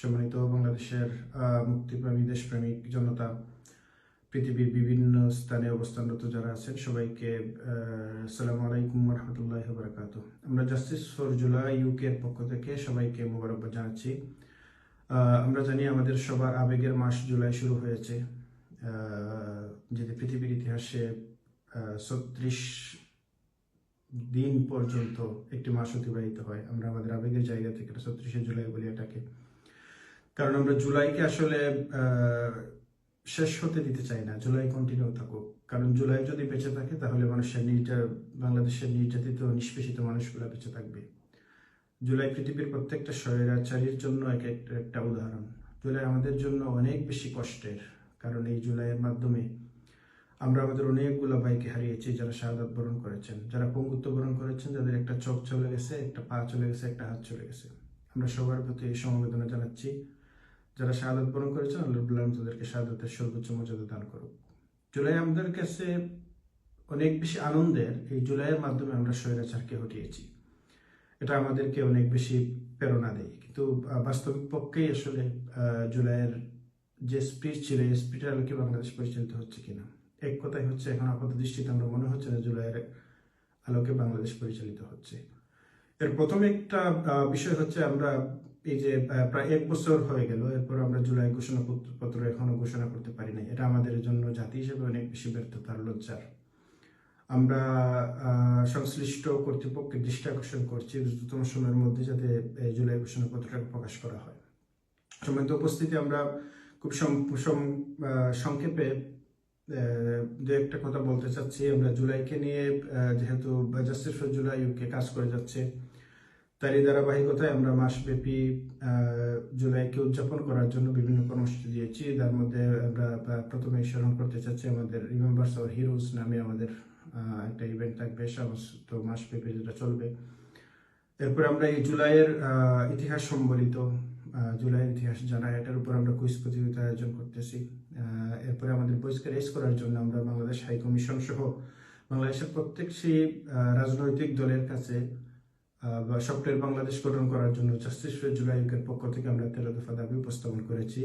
সম্মানিত বাংলাদেশের মুক্তিপ্রেমী দেশপ্রেমিক জনতা পৃথিবীর বিভিন্ন স্থানে অবস্থানরত যারা আছেন, সবাইকে সালাম আলাইকুম রহমতুল্লাহ বারাকাত আমরা জাস্টিস ফর জুলাই ইউকে পক্ষ থেকে সবাইকে মোবারকবাদ জানাচ্ছি। আমরা জানি আমাদের সবার আবেগের মাস জুলাই শুরু হয়েছে। যেটি পৃথিবীর ইতিহাসে ছত্রিশ দিন পর্যন্ত একটি মাস অতিবাহিত হয়। আমরা আমাদের আবেগের জায়গা থেকে ছত্রিশে জুলাই বলি এটাকে। কারণ আমরা জুলাইকে আসলে শেষ হতে দিতে চাই না। জুলাই কন্টিনিউ থাকুক। কারণ জুলাই যদি বেঁচে থাকে, তাহলে মানুষের নির্যা বাংলাদেশের নির্যাতিত নিষ্পেষিত মানুষগুলো বেঁচে থাকবে। জুলাই পৃথিবীর প্রত্যেকটা স্বৈরাচারীর জন্য এক, একটা উদাহরণ। জুলাই আমাদের জন্য অনেক বেশি কষ্টের। কারণ এই জুলাইয়ের মাধ্যমে আমরা আমাদের অনেকগুলো ভাইকে হারিয়েছি যারা শাহাদাত বরণ করেছেন, যারা পঙ্গুত্ব বরণ করেছেন, যাদের একটা চোখ চলে গেছে, একটা পা চলে গেছে, একটা হাত চলে গেছে। আমরা সবার প্রতি এই সমবেদনা জানাচ্ছি। যারা শাহাদাত বরণ করেছেন, আল্লাহ তাদেরকে শাহাদাতের সর্বোচ্চ মর্যাদা দান করুক। জুলাই আমাদের কাছে অনেক বেশি আনন্দের, এই জুলাইয়ের মাধ্যমে আমরা স্বৈরাচারকে হটিয়েছি। এটা আমাদেরকে অনেক বেশি প্রেরণা দেয়। কিন্তু বাস্তবিক পক্ষেই আসলে জুলাইয়ের যে স্পিচ ছিল, এই স্পিচের আলোকে বাংলাদেশ পরিচালিত হচ্ছে কিনা? এক কথাই হচ্ছে, এখন আপাত দৃষ্টিতে আমরা মনে হচ্ছে না জুলাইয়ের আলোকে বাংলাদেশ পরিচালিত হচ্ছে। এর প্রথম একটা বিষয় হচ্ছে আমরা এই যে প্রায় এক বছর হয়ে গেল, এরপর আমরা জুলাই ঘোষণা পত্র- এখনও ঘোষণা করতে পারি নাই। এটা আমাদের জন্য জাতি হিসেবে অনেক বেশি ব্যর্থতার লজ্জার। আমরা সংশ্লিষ্ট কর্তৃপক্ষের দৃষ্টি আকর্ষণ করছি দ্রুততম সময়ের মধ্যে যাতে এই জুলাই ঘোষণা পত্রটাকে প্রকাশ করা হয়। সম্মানিত উপস্থিতি, আমরা খুব সংক্ষেপে দু একটা কথা বলতে চাচ্ছি। আমরা জুলাইকে নিয়ে যেহেতু জাস্টিস ফর জুলাই ইউকে কাজ করে যাচ্ছে, তারই ধারাবাহিকতায় আমরা মাসব্যাপী জুলাইকে উদযাপন করার জন্য বিভিন্ন কর্মসূচি দিয়েছি। তার মধ্যে আমরা প্রথমে স্মরণ করতে চাচ্ছি আমাদের রিমেম্বার্স আওয়ার হিরোজ নামে আমাদের একটা ইভেন্ট থাকবে। সমস্ত মাসব্যাপী যেটা চলবে। এরপরে আমরা এই জুলাইয়ের ইতিহাস সম্বলিত জুলাইয়ের ইতিহাস জানা এটার উপর আমরা কুইজ প্রতিযোগিতা আয়োজন করতেছি। এরপরে আমাদের বয়সকে রেস করার জন্য আমরা বাংলাদেশ হাই কমিশন সহ বাংলাদেশের প্রত্যেকটি রাজনৈতিক দলের কাছে বা সফটওয়্যার বাংলাদেশ গঠন করার জন্য জাস্টিস জুলাই পক্ষ থেকে আমরা তেরো দফা দাবি উপস্থাপন করেছি।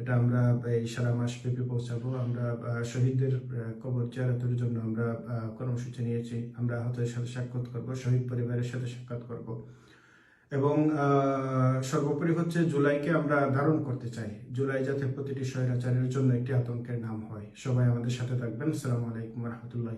এটা আমরা এই সারা মাস ব্যাপী পৌঁছাবো। আমরা শহীদদের কবর জিয়ারতের জন্য আমরা কর্মসূচি নিয়েছি। আমরা আহতদের সাথে সাক্ষাৎ করব, শহীদ পরিবারের সাথে সাক্ষাৎ করব। এবং সর্বোপরি হচ্ছে জুলাইকে আমরা ধারণ করতে চাই। জুলাই যাতে প্রতিটি স্বৈরাচারের জন্য একটি আতঙ্কের নাম হয়। সবাই আমাদের সাথে থাকবেন। আসসালামু আলাইকুম রহমতুল্লাহ